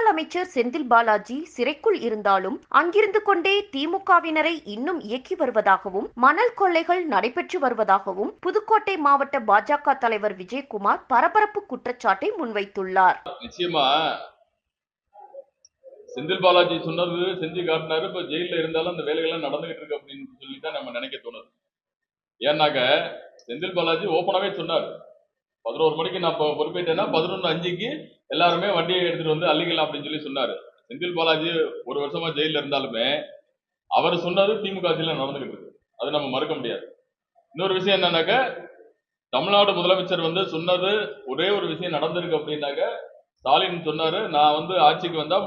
முன்னாள் அமைச்சர் செந்தில் பாலாஜி சிறைக்குள் இருந்தாலும் அங்கிருந்து கொண்டே திமுகவினரை இன்னும் இயக்கி வருவதாகவும் மணல் கொள்ளைகள் நடைபெற்று வருவதாகவும் புதுக்கோட்டை மாவட்ட பாஜக தலைவர் விஜயகுமார் பரபரப்பு குற்றச்சாட்டை முன்வைத்துள்ளார். நிச்சயமா செந்தில் பாலாஜி சொன்னது செஞ்சு காட்டினாரு இப்ப ஜெயில இருந்தாலும் அந்த வேலைகள்லாம் நடந்துகிட்டு இருக்கு அப்படின்னு சொல்லி தான் நம்ம நினைக்க தோணுது. ஏன்னாக்க செந்தில் பாலாஜி ஓப்பனாவே சொன்னார். பதினோரு மணிக்கு நான் இப்போ பொறுப்பேற்றேன்னா பதினொன்று அஞ்சுக்கு எல்லாருமே வண்டியை எடுத்துட்டு வந்து அள்ளிக்கலாம் அப்படின்னு சொல்லி சொன்னாரு. செந்தில் பாலாஜி ஒரு வருஷமா ஜெயில இருந்தாலுமே அவர் சொன்னது திமுக ஆட்சியில நடந்துகிட்டு இருக்கு. அது நம்ம மறுக்க முடியாது. இன்னொரு விஷயம் என்னன்னாக்க தமிழ்நாடு முதலமைச்சர் வந்து சொன்னது ஒரே ஒரு விஷயம் நடந்திருக்கு அப்படின்னாக்க ஸ்டாலின் சொன்னாரு நான் வந்து ஆட்சிக்கு வந்தா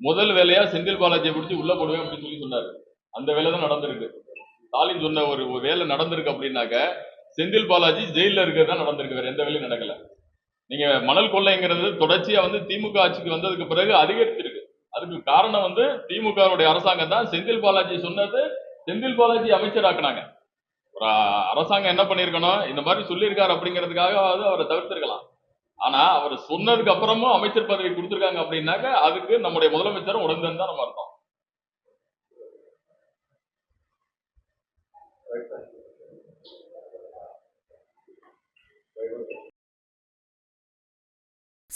முதல் வேலையா செந்தில் பாலாஜியை பிடிச்சி உள்ள போடுவேன் அப்படின்னு சொல்லி சொன்னாரு. அந்த வேலை தான் நடந்திருக்கு. ஸ்டாலின் சொன்ன ஒரு ஒரு வேலை நடந்திருக்கு அப்படின்னாக்க செந்தில் பாலாஜி ஜெயில இருக்கிறது தான் நடந்திருக்கு. வேற எந்த வேலையும் நடக்கல. நீங்க மணல் கொள்ளைங்கிறது தொடர்ச்சியா வந்து திமுக ஆட்சிக்கு வந்ததுக்கு பிறகு அதிகரிச்சிருக்கு. அதுக்கு காரணம் வந்து திமுகவுடைய அரசாங்கம் தான். செந்தில் பாலாஜி சொன்னது செந்தில் பாலாஜி அமைச்சராக்குனாங்க. ஒரு அரசாங்கம் என்ன பண்ணிருக்கணும் இந்த மாதிரி சொல்லியிருக்காரு அப்படிங்கிறதுக்காக அவரை தவிர்த்திருக்கலாம். ஆனா அவர் சொன்னதுக்கு அப்புறமும் அமைச்சர் பதவி கொடுத்துருக்காங்க அப்படின்னாக்க அதுக்கு நம்முடைய முதலமைச்சரும் உடந்தன் தான் நம்ம அர்த்தம்.